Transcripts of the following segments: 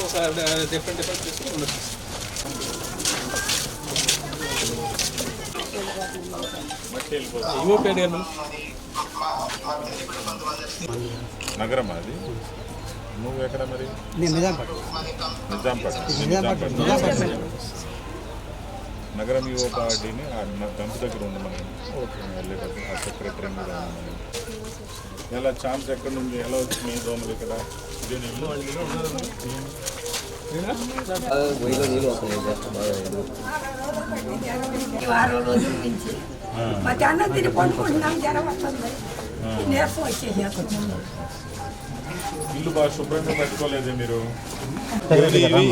ఒక్కొక్క different different ప్లేస్లో ఉండొచ్చు. నగరం అది? నువ్వు ఎక్కడ మరి? నేను నిజాంపేట నిజాంపేట. నిజాంపేట. నిజాంపేట. నిజాంపేట. నగరం యువ పార్టీని ఆ గంపు దగ్గర ఉంది మనం. ఓకే. వెళ్ళేటప్పుడు ఆ సెక్రటరీ కూడా ఉంది ఎలా ఛాన్స్ ఎక్కడ ఉంది? ఎలా వచ్చింది మీ దోమలు ఇక్కడ? ఇదే నీళ్ళు? వారం రోజుల నుంచి. మధ్యాహ్నం తిని పడుకుంటున్నాం జ్వరం వస్తుంది. నీరసం వచ్చేసి ఇల్లు బాగా శుభ్రంగా పెట్టుకోలేదే మీరు?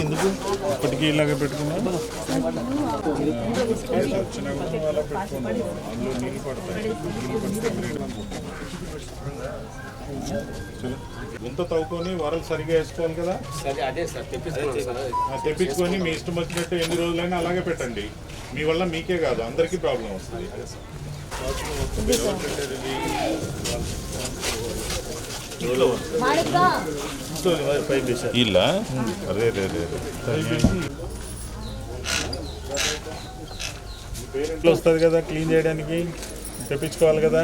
ఎందుకు? ఇప్పటికీ ఇలాగే పెట్టుకున్నా వచ్చినా అలా పెట్టుకున్నాను అందులో నీళ్ళు పడతాయి. నీళ్ళు పడితే చలో. గుంత తవ్వుకొని వరలు సరిగా వేసుకోవాలి కదా? తెప్పించుకొని మీ ఇష్టం వచ్చినట్టు ఎన్ని రోజులైనా అలాగే పెట్టండి. మీ వల్ల మీకే కాదు అందరికీ ప్రాబ్లం వస్తుంది. అదే అదే అదే పేరెంట్లో వస్తుంది కదా క్లీన్ చేయడానికి తెప్పించుకోవాలి కదా.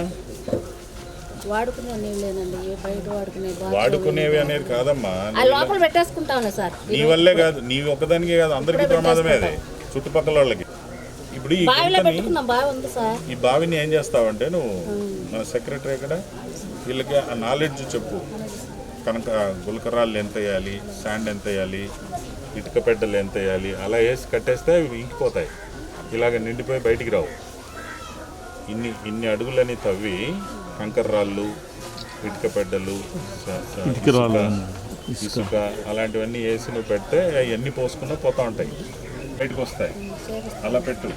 వాడుకునే నీళ్ళేనండి ఏ బయట వాడుకునే బాగా వాడుకునేవి అనేది కాదమ్మా. లోపల సార్. నీ వల్లే కాదు నీ ఒక్కదానికే కాదు అందరికీ ప్రమాదమే అది. చుట్టుపక్కల వాళ్ళకి. ఇప్పుడు ఈ బావిలో గుంతని పెట్టుకున్నాం బావి ఉంది సార్. ఈ బావిని ఏం చేస్తావంటే నువ్వు మన సెక్రటరీ ఇక్కడ వీళ్ళకి ఆ నాలెడ్జ్ చెప్పు. కనుక గులకరాళ్ళు ఎంత వేయాలి శాండ్ ఎంత వేయాలి ఇటుక పెడ్డలు ఎంత వేయాలి అలా వేసి కట్టేస్తే అవి ఇంకిపోతాయి. ఇలాగ నిండిపోయి బయటికి రావు. ఇన్ని ఇన్ని అడుగులని తవ్వి కంకర రాళ్ళు ఇటుక పెడ్డలు ఇసుక. అలాంటివన్నీ వేసి నువ్వు పెడితే అవన్నీ పోసుకున్నా పోతా ఉంటాయి. బయటకు వస్తాయి. అలా పెట్టు.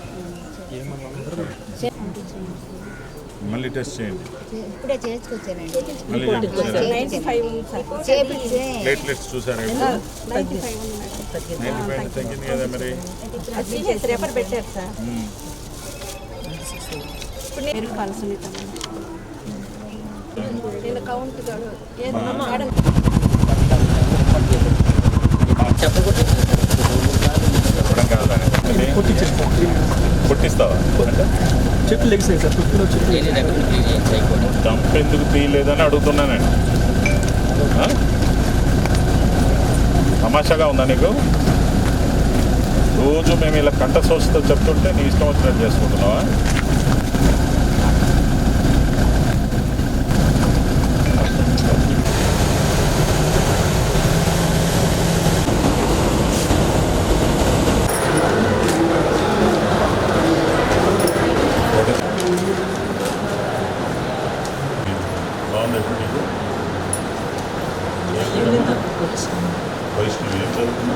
మళ్ళీ టెస్ట్ చేయండి. ఇప్పుడే చేసుకొచ్చానండి మళ్ళీ ప్లేట్లెట్స్ చూసారా నైన్టీ ఫైవ్ తగ్గింది కదా మరి. రేపటి పెట్టారు సార్. ఇప్పుడు నేను సునీత నేను కౌంట్ కాదు. ఏదన్నా మేడం చెప్పడం కాదా పుట్టిస్తావా అంటే చెట్లు లెగిసాయి సార్ చుట్టూ చెట్లు డంప్ ఎందుకు తీయలేదని అడుగుతున్నా తమాషాగా ఉందా నీకు? రోజు మేము ఇలా కంట సోర్స్తో చెప్తుంటే నీ ఇష్టం వచ్చినట్టు చేసుకుంటున్నావా బాగుంది ఇప్పుడు నీకు వైష్ణవి ఏం చదువుతున్నా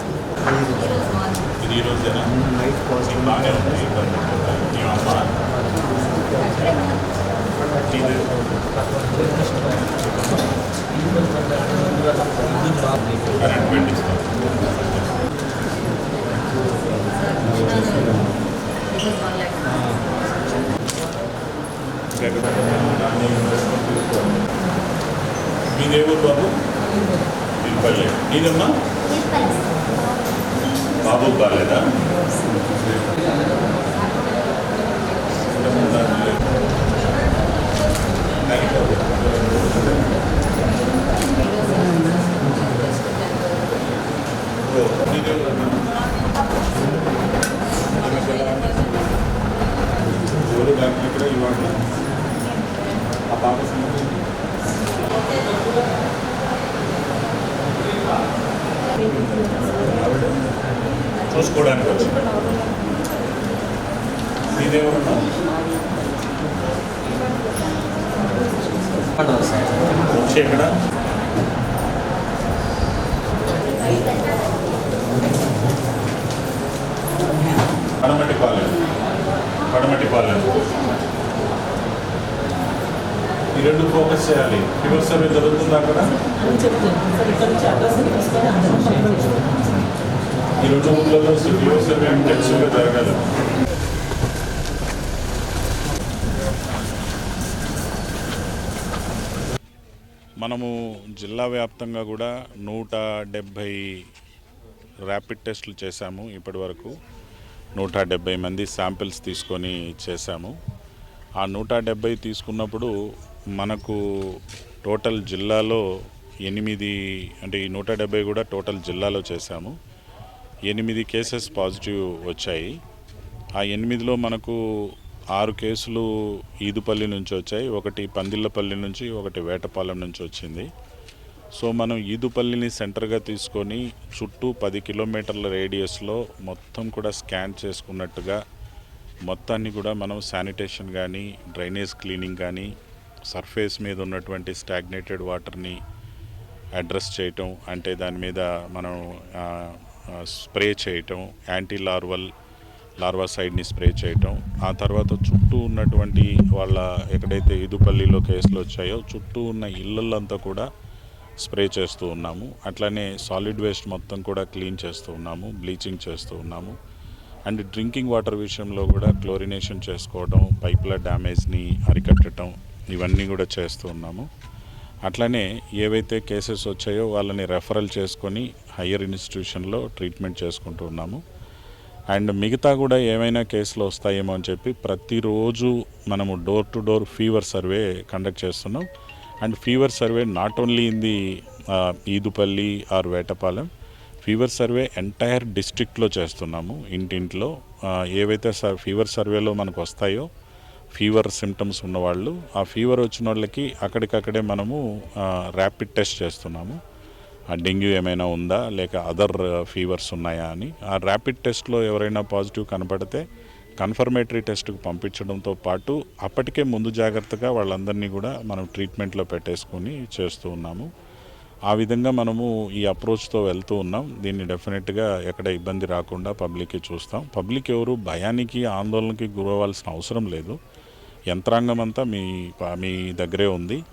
ఇది పల్లెనా రామాంజీ. అమ్మగారి పొలం అంటే ఎక్కడ? ఏ ఊరు నుంచి? ఇది ఈ రోజేనా నీకు బాగానే ఉంది. మీ అమ్మ కరెంట్ బిల్ ఇస్తాం మీదే ఊరు బాబు పల్లె నీదమ్మా బాబు బాగాలేదా? ఇక్కడ ఎక్కడ పడమటి పాలెం పడమటి పాలెం ఈ రెండు ఫోకస్ చేయాలి ఫీవర్ సర్వే జరుగుతుందా అక్కడ ఈ రెండు ఊర్లలో ఫీవర్ సర్వే జరగాలి మనము జిల్లా వ్యాప్తంగా కూడా నూట డెబ్భై ర్యాపిడ్ టెస్టులు చేశాము ఇప్పటి వరకు. నూట డెబ్భై మంది శాంపిల్స్ తీసుకొని చేశాము. ఆ నూట డెబ్భై తీసుకున్నప్పుడు మనకు టోటల్ జిల్లాలో ఎనిమిది అంటే ఈ నూట డెబ్భై కూడా టోటల్ జిల్లాలో చేశాము. ఎనిమిది కేసెస్ పాజిటివ్ వచ్చాయి. ఆ ఎనిమిదిలో మనకు ఆరు కేసులు ఈదుపల్లి నుంచి వచ్చాయి. ఒకటి పందిళ్ళపల్లి నుంచి ఒకటి వేటపాలెం నుంచి వచ్చింది. సో మనం ఈదుపల్లిని సెంటర్గా తీసుకొని చుట్టూ పది కిలోమీటర్ల రేడియస్లో మొత్తం కూడా స్కాన్ చేసుకున్నట్టుగా మొత్తాన్ని కూడా మనం శానిటేషన్ కానీ డ్రైనేజ్ క్లీనింగ్ కానీ సర్ఫేస్ మీద ఉన్నటువంటి స్టాగ్నేటెడ్ వాటర్ని అడ్రస్ చేయటం అంటే దాని మీద మనం స్ప్రే చేయటం యాంటీ లార్వల్ లార్వా సైడ్ని స్ప్రే చేయటం ఆ తర్వాత చుట్టూ ఉన్నటువంటి వాళ్ళ ఎక్కడైతే ఇదుపల్లిలో కేసులు వచ్చాయో చుట్టూ ఉన్న ఇళ్ళల్లో కూడా స్ప్రే చేస్తూ ఉన్నాము. అట్లనే సాలిడ్ వేస్ట్ మొత్తం కూడా క్లీన్ చేస్తూ ఉన్నాము బ్లీచింగ్ చేస్తూ ఉన్నాము. అండ్ డ్రింకింగ్ వాటర్ విషయంలో కూడా క్లోరినేషన్ చేసుకోవడం పైపుల డ్యామేజ్ని అరికట్టడం ఇవన్నీ కూడా చేస్తూ ఉన్నాము. అట్లనే ఏవైతే కేసెస్ వచ్చాయో వాళ్ళని రెఫరల్ చేసుకొని హయ్యర్ ఇన్స్టిట్యూషన్లో ట్రీట్మెంట్ చేసుకుంటూ ఉన్నాము. అండ్ మిగతా కూడా ఏమైనా కేసులు వస్తాయేమో అని చెప్పి ప్రతిరోజు మనము door to door fever survey conduct చేస్తున్నాం. And fever survey not only in the Eedupalli or Vetapalem. Fever survey entire డిస్ట్రిక్ట్లో చేస్తున్నాము ఇంటింట్లో. ఏవైతే సర్ ఫీవర్ సర్వేలో మనకు వస్తాయో ఫీవర్ సిమ్టమ్స్ ఉన్నవాళ్ళు ఆ ఫీవర్ వచ్చిన వాళ్ళకి అక్కడికక్కడే మనము ర్యాపిడ్ టెస్ట్ చేస్తున్నాము. ఆ డెంగ్యూ ఏమైనా ఉందా? లేక అదర్ ఫీవర్స్ ఉన్నాయా అని. ఆ ర్యాపిడ్ టెస్ట్లో ఎవరైనా పాజిటివ్ కనపడితే కన్ఫర్మేటరీ టెస్ట్కు పంపించడంతో పాటు అప్పటికే ముందు జాగ్రత్తగా వాళ్ళందరినీ కూడా మనం ట్రీట్మెంట్లో పెట్టేసుకొని చేస్తూ ఉన్నాము. ఆ విధంగా మనము ఈ అప్రోచ్తో వెళ్తూ ఉన్నాం. దీన్ని డెఫినెట్గా ఎక్కడ ఇబ్బంది రాకుండా పబ్లిక్కి చూస్తాం. పబ్లిక్ ఎవరు భయానికి ఆందోళనకి గురవ్వాల్సిన అవసరం లేదు. యంత్రాంగం అంతా మీ మీ దగ్గరే ఉంది.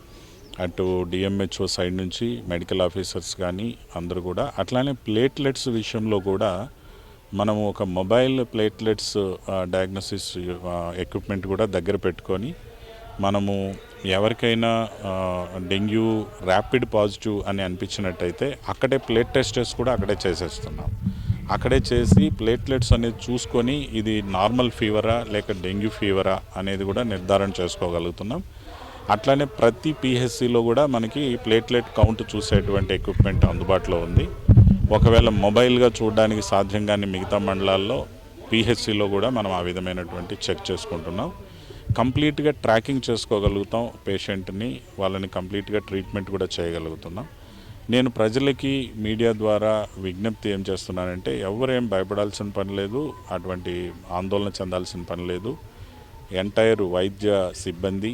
అటు డిఎంహెచ్ఓ సైడ్ నుంచి మెడికల్ ఆఫీసర్స్ కానీ అందరూ కూడా అట్లానే ప్లేట్లెట్స్ విషయంలో కూడా మనము ఒక మొబైల్ ప్లేట్లెట్స్ డయాగ్నోసిస్ ఎక్విప్మెంట్ కూడా దగ్గర పెట్టుకొని మనము ఎవరికైనా డెంగ్యూ ర్యాపిడ్ పాజిటివ్ అని అనిపించినట్టయితే అక్కడే ప్లేట్ టెస్టెస్ కూడా అక్కడే చేసేస్తున్నాం. అక్కడే చేసి ప్లేట్లెట్స్ అనేది చూసుకొని ఇది నార్మల్ ఫీవరా లేక డెంగ్యూ ఫీవరా అనేది కూడా నిర్ధారణ చేసుకోగలుగుతున్నాం. అట్లానే ప్రతి పిహెచ్సిలో కూడా మనకి ప్లేట్లెట్ కౌంట్ చూసేటువంటి ఎక్విప్మెంట్ అందుబాటులో ఉంది. ఒకవేళ మొబైల్గా చూడడానికి సాధ్యం కాని మిగతా మండలాల్లో పిహెచ్సిలో కూడా మనం ఆ విధమైనటువంటి చెక్ చేసుకుంటున్నాం. కంప్లీట్గా ట్రాకింగ్ చేసుకోగలుగుతాం పేషెంట్ని వాళ్ళని కంప్లీట్గా ట్రీట్మెంట్ కూడా చేయగలుగుతున్నాం. నేను ప్రజలకి మీడియా ద్వారా విజ్ఞప్తి ఏం చేస్తున్నానంటే ఎవరేం భయపడాల్సిన పని లేదు అటువంటి ఆందోళన చెందాల్సిన పని లేదు. ఎంటైర్ వైద్య సిబ్బంది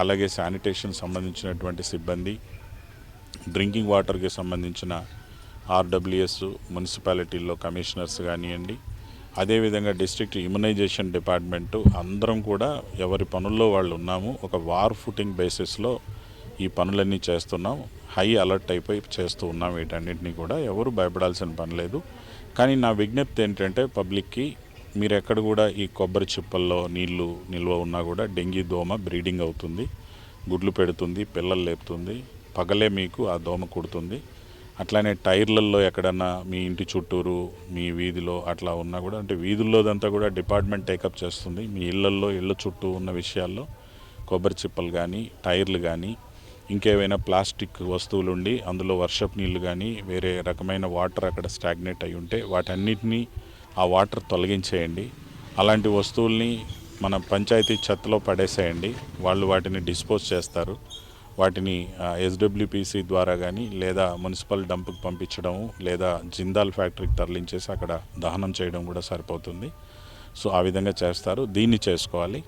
అలాగే శానిటేషన్ సంబంధించినటువంటి సిబ్బంది డ్రింకింగ్ వాటర్కి సంబంధించిన ఆర్డబ్ల్యూఎస్ మున్సిపాలిటీల్లో కమిషనర్స్ కానివ్వండి అదేవిధంగా డిస్ట్రిక్ట్ ఇమ్యునైజేషన్ డిపార్ట్మెంటు అందరం కూడా ఎవరి పనుల్లో వాళ్ళు ఉన్నాము ఒక వార్ ఫుటింగ్ బేసిస్లో ఈ పనులన్నీ చేస్తున్నాం హై అలర్ట్ అయిపోయి చేస్తూ ఉన్నాం వీటన్నిటిని కూడా ఎవరు భయపడాల్సిన పని లేదు. కానీ నా విజ్ఞప్తి ఏంటంటే పబ్లిక్కి మీరు ఎక్కడ కూడా ఈ కొబ్బరి చిప్పల్లో నీళ్ళు నిల్వ ఉన్నా కూడా డెంగీ దోమ బ్రీడింగ్ అవుతుంది గుడ్లు పెడుతుంది పిల్లలు లేపుతుంది పగలే మీకు ఆ దోమ కుడుతుంది. అట్లానే టైర్లలో ఎక్కడన్నా మీ ఇంటి చుట్టూరు మీ వీధిలో అట్లా ఉన్నా కూడా అంటే వీధుల్లోదంతా కూడా డిపార్ట్మెంట్ టేకప్ చేస్తుంది. మీ ఇళ్ళల్లో ఇళ్ళ చుట్టూ ఉన్న విషయాల్లో కొబ్బరి చిప్పలు కానీ టైర్లు కానీ ఇంకేవైనా ప్లాస్టిక్ వస్తువులు ఉండి అందులో వర్షపు నీళ్ళు కానీ వేరే రకమైన వాటర్ అక్కడ స్టాగ్నేట్ అయి ఉంటే వాటన్నిటినీ ఆ వాటర్ తొలగించేయండి. అలాంటి వస్తువుల్ని మన పంచాయతీ చెత్తలో పడేసేయండి. వాళ్ళు వాటిని డిస్పోజ్ చేస్తారు. వాటిని ఎస్డబ్ల్యూపీసీ ద్వారా కానీ లేదా మున్సిపల్ డంప్కి పంపించడం లేదా జిందాల్ ఫ్యాక్టరీకి తరలించేసి అక్కడ దహనం చేయడం కూడా సరిపోతుంది. సో ఆ విధంగా చేస్తారు. దీన్ని చేసుకోవాలి.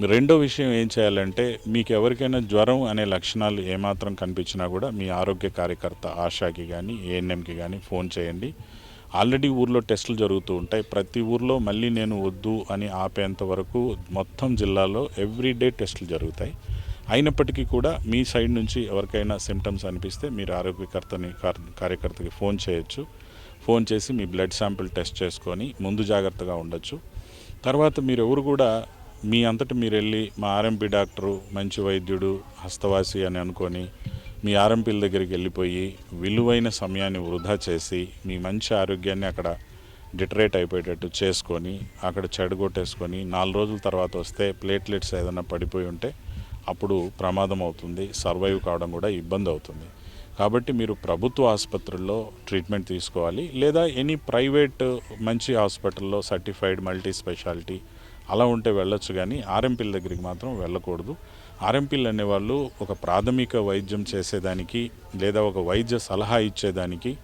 రెండో విషయం ఏం చేయాలంటే మీకు ఎవరికైనా జ్వరం అనే లక్షణాలు ఏమాత్రం కనిపించినా కూడా మీ ఆరోగ్య కార్యకర్త ఆశాకి కానీ ఏఎన్ఎంకి కానీ ఫోన్ చేయండి. ఆల్రెడీ ఊర్లో టెస్టులు జరుగుతూ ఉంటాయి. ప్రతి ఊర్లో మళ్ళీ నేను వద్దు అని ఆపేంత వరకు మొత్తం జిల్లాలో ఎవ్రీడే టెస్టులు జరుగుతాయి. అయినప్పటికీ కూడా మీ సైడ్ నుంచి ఎవరికైనా సిమ్టమ్స్ అనిపిస్తే మీరు ఆరోగ్యకర్తని కార్యకర్తకి ఫోన్ చేయొచ్చు. ఫోన్ చేసి మీ బ్లడ్ శాంపిల్ టెస్ట్ చేసుకొని ముందు జాగ్రత్తగా ఉండొచ్చు. తర్వాత మీరు ఎవరు కూడా మీ అంతటి మీరు వెళ్ళి మా ఆర్ఎంపీ డాక్టరు మంచి వైద్యుడు హస్తవాసి అని అనుకొని మీ ఆర్ఎంపీల దగ్గరికి వెళ్ళిపోయి విలువైన సమయాన్ని వృధా చేసి మీ మంచి ఆరోగ్యాన్ని అక్కడ డిటరేట్ అయిపోయేటట్టు చేసుకొని అక్కడ చెడగొట్టేసుకొని నాలుగు రోజుల తర్వాత వస్తే ప్లేట్లెట్స్ ఏదైనా పడిపోయి ఉంటే అప్పుడు ప్రమాదం అవుతుంది సర్వైవ్ కావడం కూడా ఇబ్బంది అవుతుంది. కాబట్టి మీరు ప్రభుత్వ ఆసుపత్రుల్లో ట్రీట్మెంట్ తీసుకోవాలి లేదా ఎనీ ప్రైవేట్ మంచి హాస్పిటల్లో సర్టిఫైడ్ మల్టీ స్పెషాలిటీ అలా ఉంటే వెళ్ళొచ్చు కానీ ఆర్ఎంపీల దగ్గరికి మాత్రం వెళ్ళకూడదు. ఆర్ఎంపీలు అనేవాళ్ళు ఒక ప్రాథమిక వైద్యం చేసేదానికి లేదా ఒక వైద్య సలహా ఇచ్చేదానికి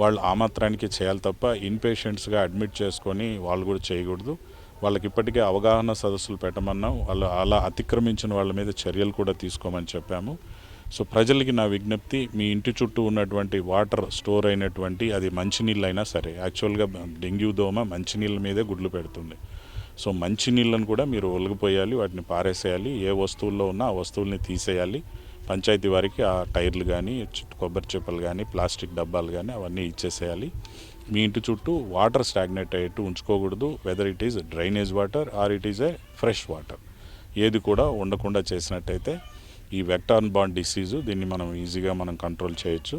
వాళ్ళు ఆ మాత్రానికి చేయాలి తప్ప ఇన్పేషెంట్స్గా అడ్మిట్ చేసుకొని వాళ్ళు కూడా చేయకూడదు. వాళ్ళకి ఇప్పటికే అవగాహన సదస్సులు పెట్టమన్నాం. వాళ్ళు అలా అతిక్రమించిన వాళ్ళ మీద చర్యలు కూడా తీసుకోమని చెప్పాము. సో ప్రజలకి నా విజ్ఞప్తి మీ ఇంటి చుట్టూ ఉన్నటువంటి వాటర్ స్టోర్ అయినటువంటి అది మంచినీళ్ళైనా సరే యాక్చువల్గా డెంగ్యూ దోమ మంచినీళ్ళ మీదే గుడ్లు పెడుతుంది. సో మంచి నీళ్ళను కూడా మీరు ఒలిగిపోయాలి వాటిని పారేసేయాలి ఏ వస్తువుల్లో ఉన్నా ఆ వస్తువుల్ని తీసేయాలి. పంచాయతీ వారికి ఆ టైర్లు కానీ కొబ్బరి చెప్పలు కానీ ప్లాస్టిక్ డబ్బాలు కానీ అవన్నీ ఇచ్చేసేయాలి. మీ ఇంటి చుట్టూ వాటర్ స్టాగ్నేట్ అయ్యేట్టు ఉంచుకోకూడదు. Whether it is drainage water or it is a fresh water. ఏది కూడా ఉండకుండా చేసినట్టయితే ఈ వెక్టార్న్ బాండ్ డిసీజు దీన్ని మనం ఈజీగా మనం కంట్రోల్ చేయొచ్చు.